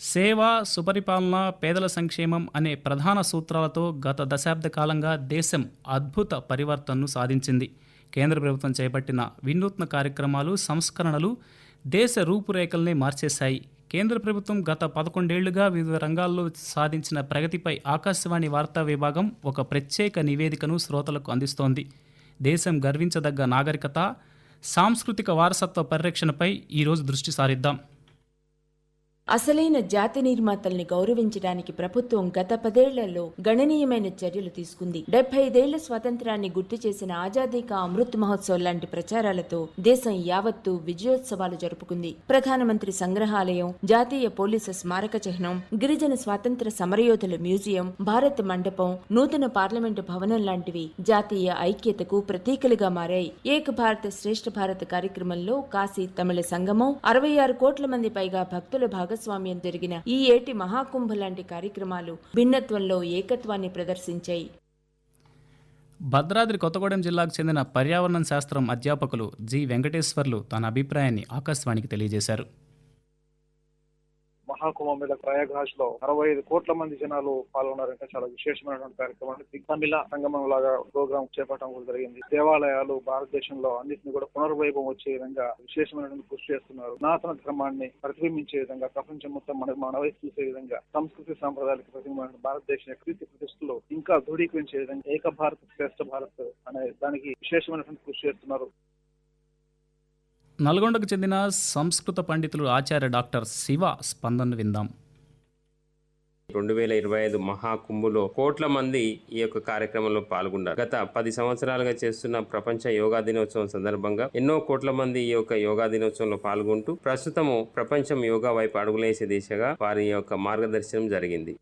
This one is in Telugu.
సేవ సుపరిపాలన పేదల సంక్షేమం అనే ప్రధాన సూత్రాలతో గత దశాబ్ద కాలంగా దేశం అద్భుత పరివర్తనను సాధించింది. కేంద్ర ప్రభుత్వం చేపట్టిన వినూత్న కార్యక్రమాలు సంస్కరణలు దేశ రూపురేఖల్ని మార్చేశాయి. కేంద్ర ప్రభుత్వం గత పదకొండేళ్ళుగా వివిధ రంగాల్లో సాధించిన ప్రగతిపై ఆకాశవాణి వార్తా విభాగం ఒక ప్రత్యేక నివేదికను శ్రోతలకు అందిస్తోంది. దేశం గర్వించదగ్గ నాగరికత సాంస్కృతిక వారసత్వ పరిరక్షణపై ఈరోజు దృష్టి సారిద్దాం. అసలైన జాతి నిర్మాతల్ని గౌరవించడానికి ప్రభుత్వం గత పదేళ్ళలో గణనీయమైన చర్యలు తీసుకుంది. డెబ్బై ఐదేళ్ళ స్వాతంత్రాన్ని గుర్తు చేసిన ఆజాదీ కా అమృత్ మహోత్సవ్ లాంటి ప్రచారాలతో దేశం యావత్తు విజయోత్సవాలు జరుపుకుంది. ప్రధానమంత్రి సంగ్రహాలయం జాతీయ పోలీసు స్మారక చిహ్నం గిరిజన స్వాతంత్ర సమరయోధుల మ్యూజియం భారత్ మండపం నూతన పార్లమెంటు భవనం లాంటివి జాతీయ ఐక్యతకు ప్రతీకలుగా మారాయి. ఏక భారత్ శ్రేష్ఠ భారత్ కార్యక్రమంలో కాశీ తమిళ సంగమం అరవై ఆరు కోట్ల మంది పైగా భక్తుల భాగస్వామ్యం జరిగిన ఈ ఏటి మహాకుంభ లాంటి కార్యక్రమాలు భిన్నత్వంలో ఏకత్వాన్ని ప్రదర్శించాయి. భద్రాద్రి కొత్తగూడెం జిల్లాకు చెందిన పర్యావరణ శాస్త్రం అధ్యాపకులు జి వెంకటేశ్వర్లు తన అభిప్రాయాన్ని ఆకాశవాణికి తెలియజేశారు. మహాకుంభమేళ ప్రయాగ్రాజ్లో అరవై ఐదు కోట్ల మంది జనాలు పాల్గొన్నారంటే చాలా విశేషమైనటువంటి కార్యక్రమం దిగ్తమిళ సంగమం లాగా ప్రోగ్రామ్ చేపట్టడం కూడా జరిగింది. దేవాలయాలు భారతదేశంలో అన్నింటినీ కూడా పునర్వైభవం వచ్చే విధంగా విశేషమైనటువంటి కృషి చేస్తున్నారు. సనాతన ధర్మాన్ని ప్రతిబింబించే విధంగా ప్రపంచం మొత్తం మన మన వైపు చూసే విధంగా సంస్కృతి సాంప్రదాయాలకు ప్రతిబింబమైన భారతదేశం కీర్తి ప్రతిష్టలు ఇంకా దృఢీకరించే విధంగా ఏక భారత్ శ్రేష్ఠ భారత్ అనే దానికి విశేషమైనటువంటి కృషి చేస్తున్నారు. నల్గొండకు చెందిన సంస్కృత పండితులు ఆచార్య డాక్టర్ శివ స్పందన విందాం. రెండు వేల ఇరవై ఐదు మహాకుంభులో కోట్ల మంది ఈ యొక్క కార్యక్రమంలో పాల్గొన్నారు. గత పది సంవత్సరాలుగా చేస్తున్న ప్రపంచ యోగా దినోత్సవం సందర్భంగా ఎన్నో కోట్ల మంది ఈ యొక్క యోగా దినోత్సవంలో పాల్గొంటూ ప్రస్తుతము ప్రపంచం యోగా వైపు అడుగులేసే దిశగా వారి యొక్క మార్గదర్శనం జరిగింది.